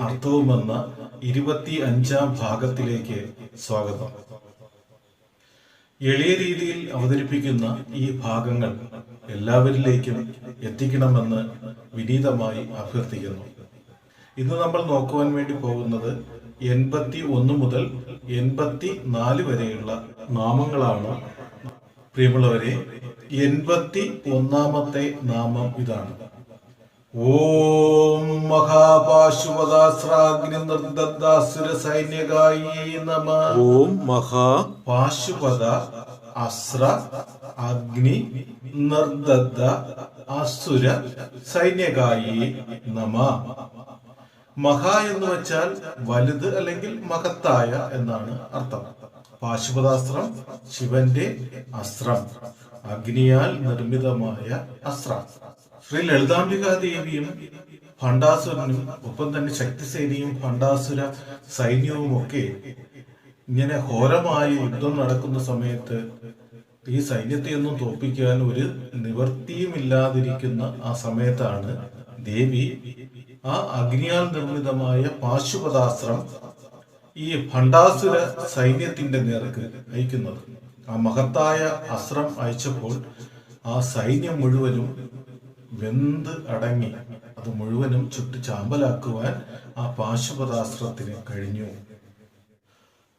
അർത്ഥവുമെന്ന ഇരുപത്തി അഞ്ചാം ഭാഗത്തിലേക്ക് സ്വാഗതം. എളിയ രീതിയിൽ അവതരിപ്പിക്കുന്ന ഈ ഭാഗങ്ങൾ എല്ലാവരിലേക്കും എത്തിക്കണമെന്ന് വിനീതമായി അഭ്യർത്ഥിക്കുന്നു. ഇന്ന് നമ്മൾ നോക്കുവാൻ വേണ്ടി പോകുന്നത് എൺപത്തി ഒന്ന് മുതൽ എൺപത്തി നാല് വരെയുള്ള നാമങ്ങളാണ്. പ്രിയമുള്ളവരെ എൺപത്തി ഒന്നാമത്തെ നാമം ഇതാണ്. ഓം മഹാപാശുപതാസ്രാഗ്നി നിർദ്ദാസുര സൈന്യകായി നമ. ഓം മഹാ പാശുപത അസ്ര അഗ്നി നിർദ്ദ അസുര സൈന്യകായി നമ. മഹ എന്ന് വെച്ചാൽ വലുത് അല്ലെങ്കിൽ മഹത്തായ എന്നാണ് അർത്ഥം. പാശുപതാസ്ത്രം ശിവന്റെ അസ്ത്രം. അഗ്നിയാൽ നിർമ്മിതമായ അസ്ത്രം. ശ്രീ ലളിതാംബികാദേവിയും ഭണ്ഡാസുരനും ഒപ്പം തന്നെ ശക്തിസേനയും ഭണ്ഡാസുര സൈന്യവും ഒക്കെ ഇങ്ങനെ ഘോരമായ യുദ്ധം നടക്കുന്ന സമയത്ത് ഈ സൈന്യത്തെയൊന്നും തോൽപ്പിക്കാൻ ഒരു നിവർത്തിയുമില്ലാതിരിക്കുന്ന ആ സമയത്താണ് ദേവി ആ അഗ്നിയാൽ നിർമ്മിതമായ പാശുപതാസ്ത്രം ഈ ഭണ്ഡാസുര സൈന്യത്തിന്റെ നേർക്ക് അയക്കുന്നത്. ആ മഹത്തായ അസ്ത്രം അയച്ചപ്പോൾ ആ സൈന്യം മുഴുവനും വെന്ത് അടങ്ങി. അത് മുഴുവനും ചുട്ടു ചാമ്പലാക്കുവാൻ ആ പാശുപതാസ്ത്രത്തിന് കഴിഞ്ഞു.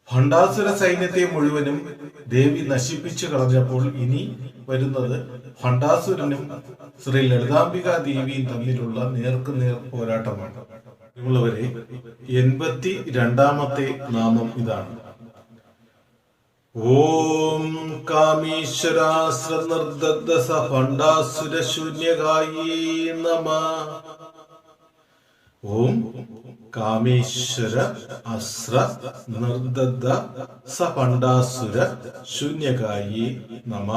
ഭണ്ഡാസുര സൈന്യത്തെ മുഴുവനും ദേവി നശിപ്പിച്ചു കളഞ്ഞപ്പോൾ ഇനി വരുന്നത് ഭണ്ഡാസുരനും ശ്രീ ലളിതാംബിക ദേവിയും തമ്മിലുള്ള നേർക്ക് നേർ പോരാട്ടമാണ്. എൺപത്തി രണ്ടാമത്തെ നാമം ഇതാണ്. ഓം കാമീശ്വരാശ്ര നിർദ്ദ സ ഭണ്ഡാസുര ശൂന്യകായി നമ. ഓം കാമീശ്വര അസ്ര നിർദ്ദ സ പണ്ഡാസുര ശൂന്യകായി നമ.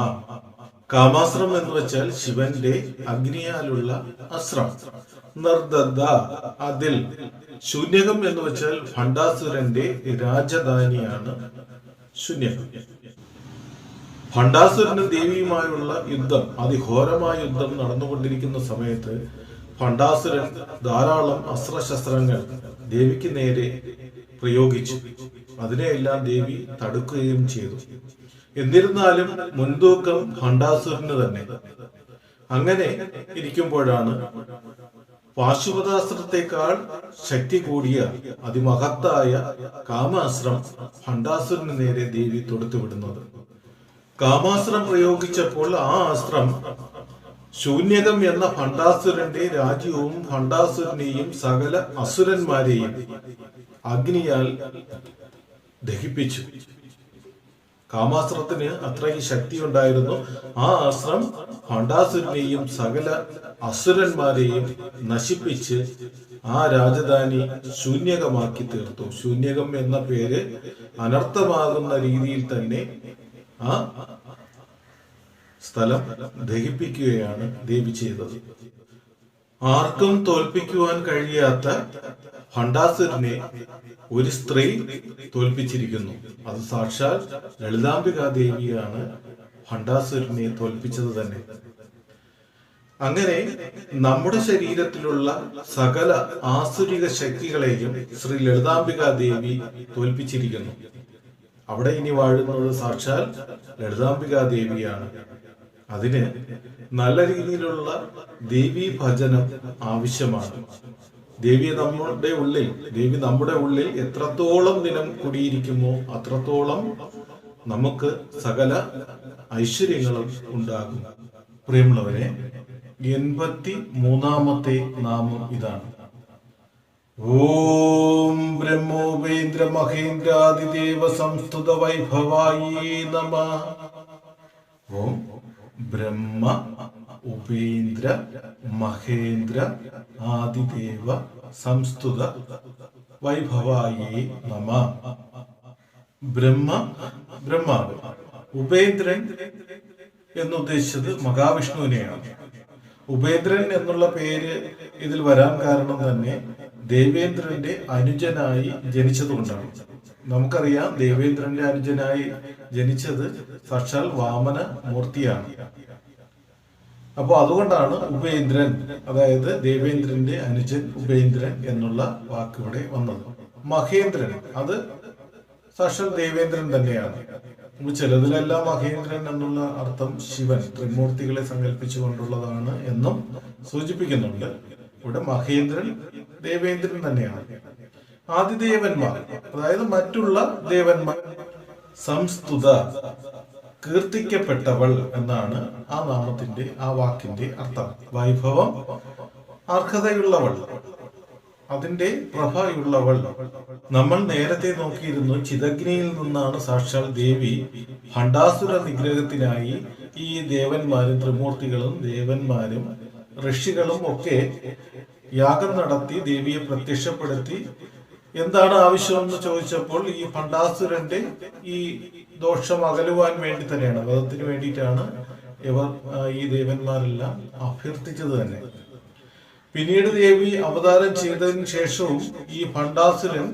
കാമാശ്രം എന്ന് വെച്ചാൽ ശിവന്റെ അഗ്നിയാലുള്ള അസ്രം നിർദ്ദ അതിൽ ശൂന്യകം എന്ന് വെച്ചാൽ ഭണ്ഡാസുരന്റെ രാജധാനിയാണ് ശൂന്യകം ഭണ്ഡാസുരനും ദേവിയുമായുള്ള യുദ്ധം അതിഘോരമായ യുദ്ധം നടന്നുകൊണ്ടിരിക്കുന്ന സമയത്ത് ഭണ്ഡാസുരൻ ധാരാളം അസ്ത്രശസ്ത്രങ്ങൾ ദേവിക്ക് നേരെ പ്രയോഗിച്ചു. അതിനെയെല്ലാം ദേവി തടുക്കുകയും ചെയ്തു. എന്നിരുന്നാലും മുൻതൂക്കം ഭണ്ഡാസുരന് തന്നെ. അങ്ങനെ ഇരിക്കുമ്പോഴാണ് പാശുപതാസ്ത്രത്തെക്കാൾ ശക്തി കൂടിയ അതിമഹത്തായ കാമാസ്ത്രം ഭണ്ഡാസുരന് നേരെ ദേവി തൊടുത്തുവിടുന്നത് കാമാസ്ത്രം പ്രയോഗിച്ചപ്പോൾ ആ അസ്ത്രം ശൂന്യകം എന്ന ഭണ്ഡാസുരന്റെ രാജ്യവും ഭണ്ഡാസുരനെയും സകല അസുരന്മാരെയും അഗ്നിയാൽ ദഹിപ്പിച്ചു. കാമാസ്ത്രത്തിന് അത്രയ്ക്ക് ശക്തി ഉണ്ടായിരുന്നു ആ അസ്ത്രം ഭണ്ഡാസുരനെയും സകല അസുരന്മാരെയും നശിപ്പിച്ച് ആ രാജധാനി ശൂന്യകമാക്കി തീർത്തു. ശൂന്യകം എന്ന പേര് അനർത്ഥമാകുന്ന രീതിയിൽ തന്നെ ആ സ്ഥലം ദഹിപ്പിക്കുകയാണ് ദേവി ചെയ്തത്. ആർക്കും തോൽപ്പിക്കുവാൻ കഴിയാത്ത ഭണ്ഡാസുരനെ ഒരു സ്ത്രീ തോൽപ്പിച്ചിരിക്കുന്നു. അത് സാക്ഷാൽ ലളിതാംബികാ ദേവിയാണ് ഭണ്ഡാസുരനെ തോൽപ്പിച്ചത് തന്നെ. അങ്ങനെ നമ്മുടെ ശരീരത്തിലുള്ള സകല ആസുരിക ശക്തികളെയും ശ്രീ ലളിതാംബികാ ദേവി തോൽപ്പിച്ചിരിക്കുന്നു. അവിടെ ഇനി വാഴുന്നത് സാക്ഷാൽ ലളിതാംബികാ ദേവിയാണ് അതിന് നല്ല രീതിയിലുള്ള ദേവീ ഭജനം ആവശ്യമാണ്. ദേവി നമ്മുടെ ഉള്ളിൽ ദേവി നമ്മുടെ ഉള്ളിൽ എത്രത്തോളം ദിനം കുടിയിരിക്കുമോ അത്രത്തോളം നമുക്ക് സകല ഐശ്വര്യങ്ങളും ഉണ്ടാകും. പ്രിയമുള്ളവരെ എൺപത്തി മൂന്നാമത്തെ നാമം ഇതാണ്. ഓം ബ്രഹ്മോപേന്ദ്ര മഹേന്ദ്രാതിദേവ സംസ്തുത വൈഭവായി നമ. ഓം ബ്രഹ്മ ഉപേന്ദ്ര മഹേന്ദ്ര ആദിദേവ സംസ്തുത വൈഭവായി നമ. ബ്രഹ്മ ബ്രഹ്മാവ്. ഉപേന്ദ്രൻ എന്നുദ്ദേശിച്ചത് മഹാവിഷ്ണുവിനെയാണ്. ഉപേന്ദ്രൻ എന്നുള്ള പേര് ഇതിൽ വരാൻ കാരണം തന്നെ ദേവേന്ദ്രന്റെ അനുജനായി ജനിച്ചതുകൊണ്ടാണ്. നമുക്കറിയാം ദേവേന്ദ്രന്റെ അനുജനായി ജനിച്ചത് സാക്ഷാൽ വാമന മൂർത്തിയാണ് അപ്പോൾ അതുകൊണ്ടാണ് ഉപേന്ദ്രൻ അതായത് ദേവേന്ദ്രന്റെ അനുജൻ ഉപേന്ദ്രൻ എന്നുള്ള വാക്ക് ഇവിടെ വന്നത്. മഹേന്ദ്രൻ അത് സാക്ഷാൽ ദേവേന്ദ്രൻ തന്നെയാണ്. ചിലതിലല്ല മഹേന്ദ്രൻ എന്നുള്ള അർത്ഥം ശിവൻ ത്രിമൂർത്തികളെ സങ്കല്പിച്ചുകൊണ്ടുള്ളതാണ് എന്നും സൂചിപ്പിക്കുന്നുണ്ട്. ഇവിടെ മഹേന്ദ്രൻ ദേവേന്ദ്രൻ തന്നെയാണ്. ആദിദേവന്മാർ അതായത് മറ്റുള്ള ദേവന്മാർ സംസ്തുത കീർത്തിക്കപ്പെട്ടവൾ എന്നാണ് ആ നാമത്തിന്റെ ആ വാക്കിന്റെ അർത്ഥം. വൈഭവം അർഹതയുള്ളവൾ. അതിന്റെ പ്രഭയുള്ളവൾ. നമ്മൾ നേരത്തെ നോക്കിയിരുന്നു ചിതഗ്നിയിൽ നിന്നാണ് സാക്ഷാൽ ദേവി ഭണ്ഡാസുര നിഗ്രഹത്തിനായി ഈ ദേവന്മാരും ത്രിമൂർത്തികളും ദേവന്മാരും ഋഷികളും ഒക്കെ യാഗം നടത്തി ദേവിയെ പ്രത്യക്ഷപ്പെടുത്തി. എന്താണ് ആവശ്യം എന്ന് ചോദിച്ചപ്പോൾ ഈ ഭണ്ഡാസുരന്റെ ഈ ദോഷം അകലുവാൻ വേണ്ടി തന്നെയാണ്. വധത്തിന് വേണ്ടിയിട്ടാണ് ഇവർ ഈ ദേവന്മാരെല്ലാം അഭ്യർത്ഥിച്ചത് തന്നെ. പിന്നീട് ദേവി അവതാരം ചെയ്തതിന് ശേഷവും ഈ ഭണ്ഡാസുരൻ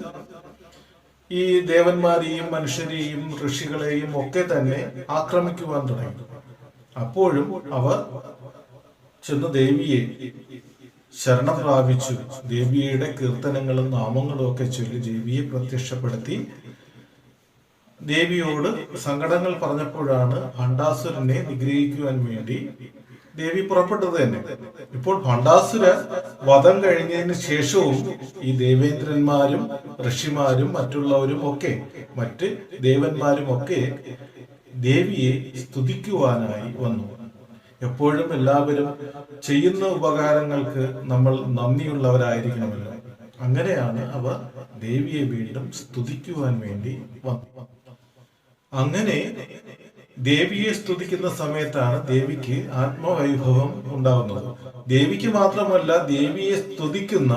ഈ ദേവന്മാരെയും മനുഷ്യരെയും ഋഷികളെയും ഒക്കെ തന്നെ ആക്രമിക്കുവാൻ തുടങ്ങി. അപ്പോഴും അവർ ചെന്ന് ദേവിയെ ശരണം പ്രാപിച്ചു. ദേവിയുടെ കീർത്തനങ്ങളും നാമങ്ങളും ഒക്കെ ചൊല്ലി ദേവിയെ പ്രത്യക്ഷപ്പെടുത്തി ദേവിയോട് സങ്കടങ്ങൾ പറഞ്ഞപ്പോഴാണ് ഭണ്ഡാസുരനെ നിഗ്രഹിക്കുവാൻ വേണ്ടി ദേവി പുറപ്പെട്ടത് തന്നെ. ഇപ്പോൾ ഭണ്ഡാസുര വധം കഴിഞ്ഞതിന് ശേഷവും ഈ ദേവേന്ദ്രന്മാരും ഋഷിമാരും മറ്റുള്ളവരും ഒക്കെ മറ്റ് ദേവന്മാരും ഒക്കെ ദേവിയെ സ്തുതിക്കുവാനായി വന്നു. എപ്പോഴും എല്ലാവരും ചെയ്യുന്ന ഉപകാരങ്ങൾക്ക് നമ്മൾ നന്ദിയുള്ളവരായിരിക്കണമല്ലോ. അങ്ങനെയാണ് അവർ ദേവിയെ വീണ്ടും സ്തുതിക്കുവാൻ വേണ്ടി വന്നു അങ്ങനെ ദേവിയെ സ്തുതിക്കുന്ന സമയത്താണ് ദേവിക്ക് ആത്മവൈഭവം ഉണ്ടാകുന്നത്. ദേവിക്ക് മാത്രമല്ല ദേവിയെ സ്തുതിക്കുന്ന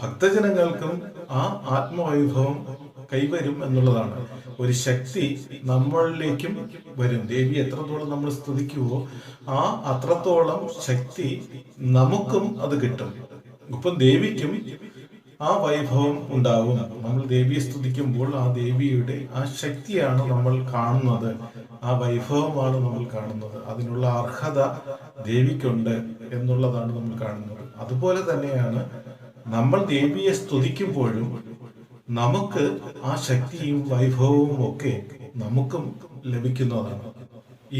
ഭക്തജനങ്ങൾക്കും ആ ആത്മവൈഭവം കൈവരും എന്നുള്ളതാണ്. ഒരു ശക്തി നമ്മളിലേക്കും വരും. ദേവി എത്രത്തോളം നമ്മൾ സ്തുതിക്കുവോ ആ അത്രത്തോളം ശക്തി നമുക്കും അത് കിട്ടും. ഇപ്പം ദേവിക്കും ആ വൈഭവം ഉണ്ടാവും. നമ്മൾ ദേവിയെ സ്തുതിക്കുമ്പോൾ ആ ദേവിയുടെ ആ ശക്തിയാണ് നമ്മൾ കാണുന്നത്. ആ വൈഭവമാണ് നമ്മൾ കാണുന്നത്. അതിനുള്ള അർഹത ദേവിക്കുണ്ട് എന്നുള്ളതാണ് നമ്മൾ കാണുന്നത്. അതുപോലെ തന്നെയാണ് നമ്മൾ ദേവിയെ സ്തുതിക്കുമ്പോഴും നമുക്ക് ആ ശക്തിയും വൈഭവവും ഒക്കെ നമുക്കും ലഭിക്കുന്നതാണ്.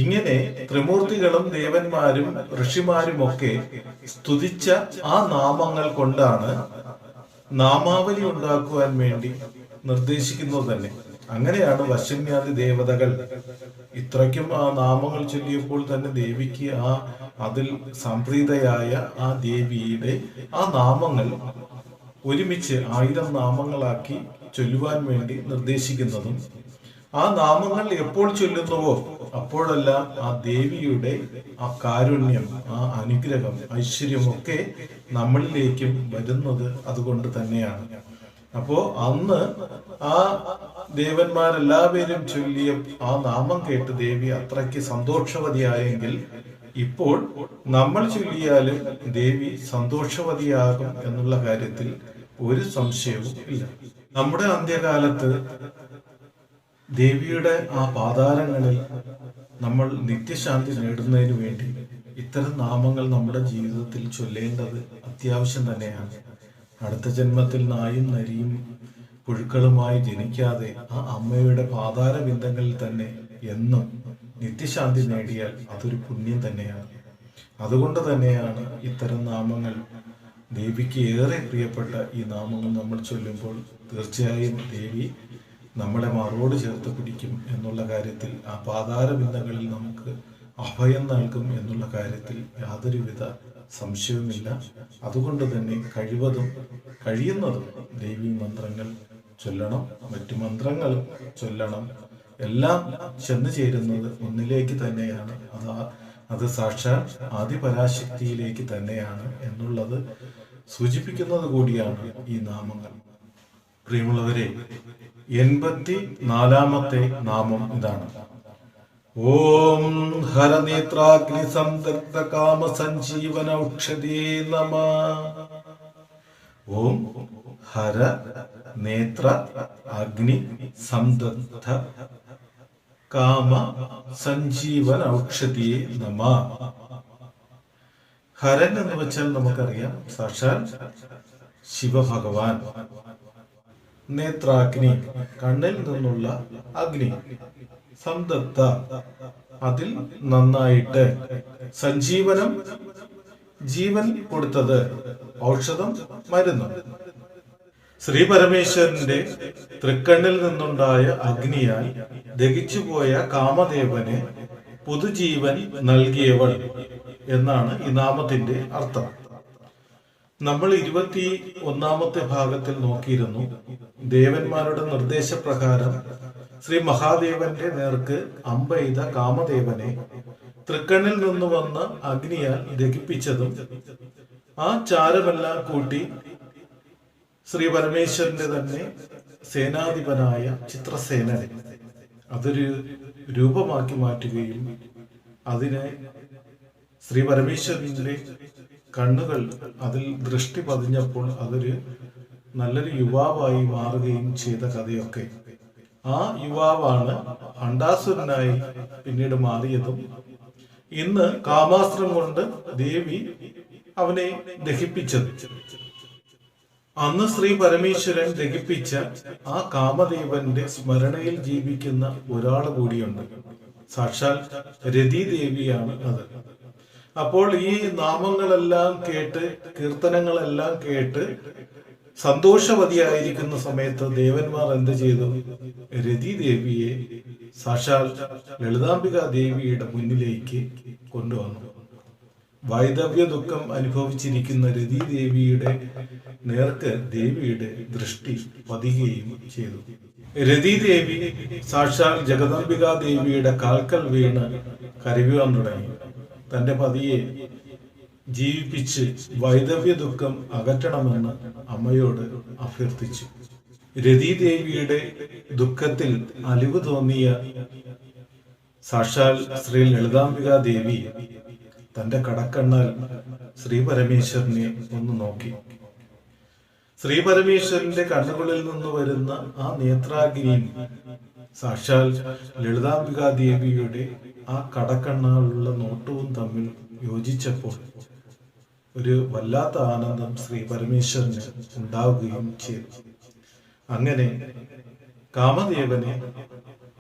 ഇങ്ങനെ ത്രിമൂർത്തികളും ദേവന്മാരും ഋഷിമാരും ഒക്കെ സ്തുതിച്ച ആ നാമങ്ങൾ കൊണ്ടാണ് നാമാവലി ഉണ്ടാക്കുവാൻ വേണ്ടി നിർദ്ദേശിക്കുന്നത് തന്നെ. അങ്ങനെയാണ് വശന്യാദി ദേവതകൾ ഇത്രയ്ക്കും ആ നാമങ്ങൾ ചൊല്ലിയപ്പോൾ തന്നെ ദേവിക്ക് ആ അതിൽ സംപ്രീതയായ ആ ദേവിയുടെ ആ നാമങ്ങൾ ഒരുമിച്ച് ആയിരം നാമങ്ങളാക്കി ചൊല്ലുവാൻ വേണ്ടി നിർദ്ദേശിക്കുന്നതും ആ നാമങ്ങൾ എപ്പോൾ ചൊല്ലുന്നുവോ അപ്പോഴെല്ലാം ആ ദേവിയുടെ ആ കാരുണ്യം ആ അനുഗ്രഹം ഐശ്വര്യമൊക്കെ നമ്മളിലേക്കും വരുന്നത് അതുകൊണ്ട് തന്നെയാണ്. അപ്പോ അന്ന് ആ ദേവന്മാരെല്ലാവരും ചൊല്ലിയ ആ നാമം കേട്ട് ദേവി അത്രയ്ക്ക് സന്തോഷവതിയായെങ്കിൽ ഇപ്പോൾ നമ്മൾ ചൊല്ലിയാലും ദേവി സന്തോഷവതിയാകും എന്നുള്ള കാര്യത്തിൽ ഒരു സംശയവും ഇല്ല. നമ്മുടെ അന്ത്യകാലത്ത് ദേവിയുടെ ആ പാതാരങ്ങളിൽ നമ്മൾ നിത്യശാന്തി നേടുന്നതിന് വേണ്ടി ഇത്തരം നാമങ്ങൾ നമ്മുടെ ജീവിതത്തിൽ ചൊല്ലേണ്ടത് അത്യാവശ്യം തന്നെയാണ്. അടുത്ത ജന്മത്തിൽ നായും നരിയും പുഴുക്കളുമായി ജനിക്കാതെ ആ അമ്മയുടെ പാതാര ബിന്ദങ്ങളിൽ തന്നെ എന്നും നിത്യശാന്തി നേടിയാൽ അതൊരു പുണ്യം തന്നെയാണ്. അതുകൊണ്ട് തന്നെയാണ് ഇത്തരം നാമങ്ങൾ ദേവിക്ക് ഏറെ പ്രിയപ്പെട്ട ഈ നാമങ്ങൾ നമ്മൾ ചൊല്ലുമ്പോൾ തീർച്ചയായും ദേവി നമ്മളെ മാറോട് ചേർത്ത് പിടിക്കും എന്നുള്ള കാര്യത്തിൽ ആ പാതാര ബിന്ദങ്ങളിൽ നമുക്ക് അഭയം നൽകും എന്നുള്ള കാര്യത്തിൽ യാതൊരുവിധ സംശയവുമില്ല. അതുകൊണ്ട് തന്നെ കഴിവതും കഴിയുന്നതും ദൈവീ മന്ത്രങ്ങൾ ചൊല്ലണം മറ്റു മന്ത്രങ്ങളും ചൊല്ലണം. എല്ലാം ചെന്നു ചേരുന്നത് ഒന്നിലേക്ക് തന്നെയാണ്. അത് അത് സാക്ഷാൽ ആദിപരാശക്തിയിലേക്ക് തന്നെയാണ് എന്നുള്ളത് സൂചിപ്പിക്കുന്നത് കൂടിയാണ് ഈ നാമങ്ങൾ. പ്രിയമുള്ളവരെ എൺപത്തി നാലാമത്തെ നാമം ഇതാണ്. ഓം ഹരനേത്രാഗ്നി സംതൃപ്ത കാമ സഞ്ജീവന ഔഷധേ നമ. ഓം ഹര നേത്ര അഗ്നി സംതൃപ്ത കാമ സഞ്ജീവന ഔഷധിയെ നമ. ഹരൻ എന്ന് വെച്ചാൽ നമുക്കറിയാം സാക്ഷാൽ ശിവഭഗവാൻ. നേത്രാഗ്നി കണ്ണിൽ നിന്നുള്ള അഗ്നി. സംതപ്ത അതിൽ നന്നായിട്ട്. സഞ്ജീവനം ജീവൻ കൊടുത്തത് ഔഷധം മരുന്ന്. ശ്രീ പരമേശ്വരന്റെ തൃക്കണ്ണിൽ നിന്നുണ്ടായ അഗ്നിയാൽ ദഹിച്ചുപോയ കാമദേവന് പുതുജീവൻ നൽകിയവൾ എന്നാണ് ഈ നാമത്തിന്റെ അർത്ഥം. നമ്മൾ ഇരുപത്തി ഒന്നാമത്തെ ഭാഗത്തിൽ നോക്കിയിരുന്നു. ദേവന്മാരുടെ നിർദ്ദേശപ്രകാരം ശ്രീ മഹാദേവന്റെ നേർക്ക് അമ്പെയ്ത കാമദേവനെ തൃക്കണ്ണിൽ നിന്ന് വന്ന അഗ്നിയാൽ ദഹിപ്പിച്ചതും ആ ചാരമെല്ലാം കൂട്ടി ശ്രീ പരമേശ്വരന്റെ തന്നെ സേനാധിപനായ ചിത്രസേനനെ അതൊരു രൂപമാക്കി മാറ്റുകയും അതിനെ ശ്രീ പരമേശ്വരന്റെ കണ്ണുകൾ അതിൽ ദൃഷ്ടി പതിഞ്ഞപ്പോൾ അതൊരു നല്ലൊരു യുവാവായി മാറുകയും ചെയ്ത കഥയൊക്കെ. ആ യുവാവാണ് അണ്ടാസുരനായി പിന്നീട് മാറിയതും. ഇന്ന് കാമാസ്ത്രം കൊണ്ട് ദേവി അവനെ ദഹിപ്പിച്ചത്. അന്ന് ശ്രീ പരമേശ്വരൻ ദഹിപ്പിച്ച ആ കാമദേവന്റെ സ്മരണയിൽ ജീവിക്കുന്ന ഒരാൾ കൂടിയുണ്ട്. സാക്ഷാൽ രതിദേവിയാണ് അത്. അപ്പോൾ ഈ നാമങ്ങളെല്ലാം കേട്ട് കീർത്തനങ്ങളെല്ലാം കേട്ട് സന്തോഷവതിയായിരിക്കുന്ന സമയത്ത് ദേവന്മാർ എന്ത് ചെയ്തു? രതി ദേവിയെ സാക്ഷാൽ ലളിതാംബിക ദേവിയുടെ മുന്നിലേക്ക് കൊണ്ടുവന്നു. വൈദവ്യ ദുഃഖം അനുഭവിച്ചിരിക്കുന്ന രതി ദേവിയുടെ നേർക്ക് ദേവിയുടെ ദൃഷ്ടി പതിയുകയും ചെയ്തു. രതി ദേവി സാക്ഷാൽ ജഗദംബിക ദേവിയുടെ കാൽക്കൽ വീണ് കരുവാൻ തുടങ്ങി. തന്റെ പതിയെ ജീവിപ്പിച്ച് വൈദവ്യ ദുഃഖം അകറ്റണമെന്ന് അമ്മയോട് അഭ്യർത്ഥിച്ചു. രതിദേവിയുടെ ദുഃഖത്തിൽ അലിവ് തോന്നിയ സാക്ഷാൽ ശ്രീ ലളിതാംബിക ദേവി തന്റെ കടക്കണ്ണാൽ ശ്രീ പരമേശ്വരനെ ഒന്ന് നോക്കി. ശ്രീ പരമേശ്വരന്റെ കണ്ണുകളിൽ നിന്ന് വരുന്ന ആ നേത്രാഗ്നിയും സാക്ഷാൽ ലളിതാംബിക ദേവിയുടെ ആ കടക്കണ്ണാലുള്ള നോട്ടവും തമ്മിൽ യോജിച്ചപ്പോൾ ഒരു വല്ലാത്ത ആനന്ദം ശ്രീ പരമേശ്വരന് ഉണ്ടാവുകയും ചെയ്തു. അങ്ങനെ കാമദേവനെ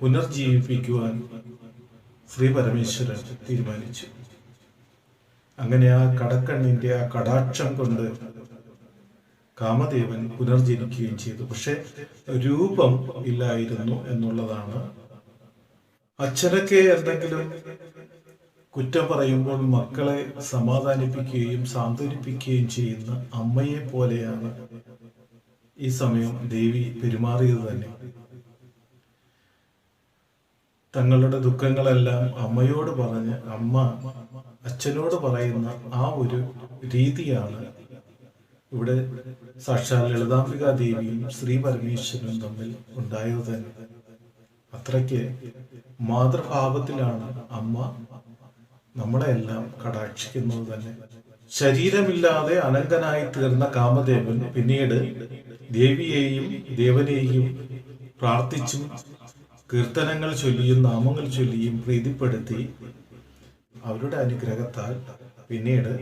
പുനർജീവിപ്പിക്കുവാൻ ശ്രീ പരമേശ്വരൻ തീരുമാനിച്ചു. അങ്ങനെ ആ കടക്കണ്ണിന്റെ ആ കടാക്ഷം കൊണ്ട് കാമദേവൻ പുനർജനിക്കുകയും ചെയ്തു. പക്ഷെ രൂപം ഇല്ലായിരുന്നു എന്നുള്ളതാണ്. അച്ഛനൊക്കെ എന്തെങ്കിലും കുറ്റം പറയുമ്പോൾ മക്കളെ സമാധാനിപ്പിക്കുകയും സാന്ത്വനിപ്പിക്കുകയും ചെയ്യുന്ന അമ്മയെ പോലെയാണ് ഈ സമയം ദേവി പെരുമാറിയത് തന്നെ. തങ്ങളുടെ ദുഃഖങ്ങളെല്ലാം അമ്മയോട് പറഞ്ഞ് അമ്മ അച്ഛനോട് പറയുന്ന ആ ഒരു രീതിയാണ് ഇവിടെ സാക്ഷാൽ ലളിതാംബിക ദേവിയും ശ്രീ പരമേശ്വരനും തമ്മിൽ ഉണ്ടായത് തന്നെ. അത്രയ്ക്ക് മാതൃഭാവത്തിലാണ് അമ്മ നമ്മളെല്ലാം കടാക്ഷിക്കുന്നത് തന്നെ. ശരീരമില്ലാതെ അനങ്കനായി തീർന്ന കാമദേവൻ പിന്നീട് ദേവിയെയും ദേവനെയും പ്രാർത്ഥിച്ചും കീർത്തനങ്ങൾ ചൊല്ലിയും നാമങ്ങൾ ചൊല്ലിയും പ്രീതിപ്പെടുത്തി അവരുടെ അനുഗ്രഹത്താൽ പിന്നീട്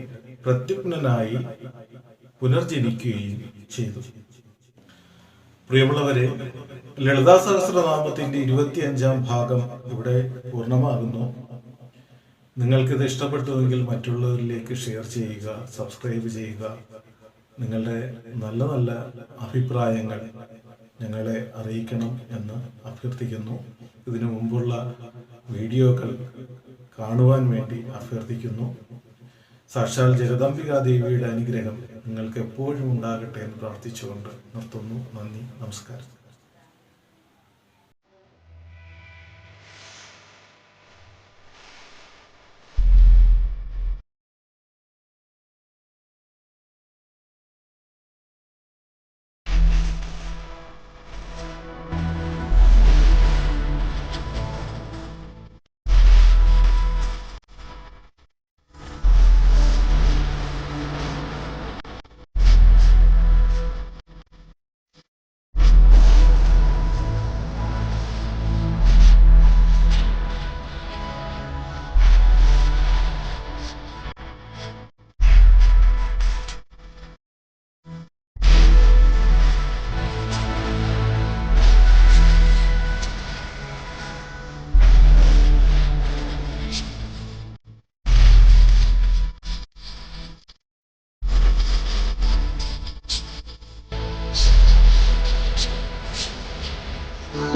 പ്രത്യുഗ്നനായി പുനർജനിക്കുകയും ചെയ്തു. പ്രിയമുള്ളവരെ ലളിതാ സഹസ്രനാമത്തിന്റെ ഇരുപത്തിയഞ്ചാം ഭാഗം ഇവിടെ പൂർണമാകുന്നു. നിങ്ങൾക്കിത് ഇഷ്ടപ്പെട്ടുവെങ്കിൽ മറ്റുള്ളവരിലേക്ക് ഷെയർ ചെയ്യുക സബ്സ്ക്രൈബ് ചെയ്യുക. നിങ്ങളുടെ നല്ല നല്ല അഭിപ്രായങ്ങൾ ഞങ്ങളെ അറിയിക്കണം എന്ന് അഭ്യർത്ഥിക്കുന്നു. ഇതിനു മുമ്പുള്ള വീഡിയോകൾ കാണുവാൻ വേണ്ടി അഭ്യർത്ഥിക്കുന്നു. സാക്ഷാൽ ജഗദംബിക ദേവിയുടെ അനുഗ്രഹം നിങ്ങൾക്ക് എപ്പോഴും ഉണ്ടാകട്ടെ എന്ന് പ്രാർത്ഥിച്ചുകൊണ്ട് നിർത്തുന്നു. നന്ദി നമസ്കാരം.